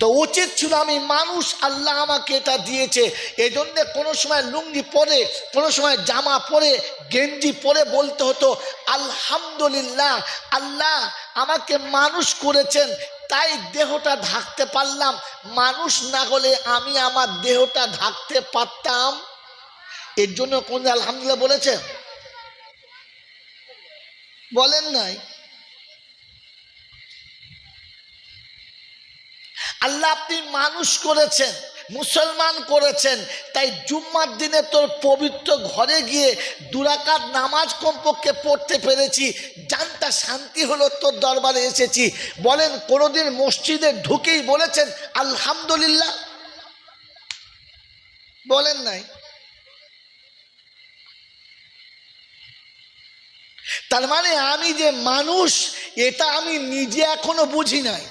তো উচিত ছিল আমি মানুষ, আল্লাহ আমাকে এটা দিয়েছে। এই জন্যে কোনো সময় লুঙ্গি পরে, কোনো সময় জামা পরে, গেঞ্জি পরে বলতে হতো, আলহামদুলিল্লাহ, আল্লাহ আমাকে মানুষ করেছেন, তাই দেহটা ঢাকতে পারলাম। মানুষ না হলে আমি আমার দেহটা ঢাকতে পারতাম। এর জন্য কোন আলহামদুলিল্লাহ বলেছে? বলেন নাই। আল্লাহ আপনি মানুষ করেছেন, মুসলমান করেছেন, তাই জুম্মার দিনে তোর পবিত্র ঘরে গিয়ে দুরাকাত নামাজ কমপক্ষে পড়তে পেরেছি, জানটা শান্তি হলো তোর দরবারে এসেছি। বলেন, কোনোদিন মসজিদে ঢুকেই বলেছেন, আলহামদুলিল্লাহ বলেন নাই। তার মানে আমি যে মানুষ, এটা আমি নিজে এখনও বুঝি নাই।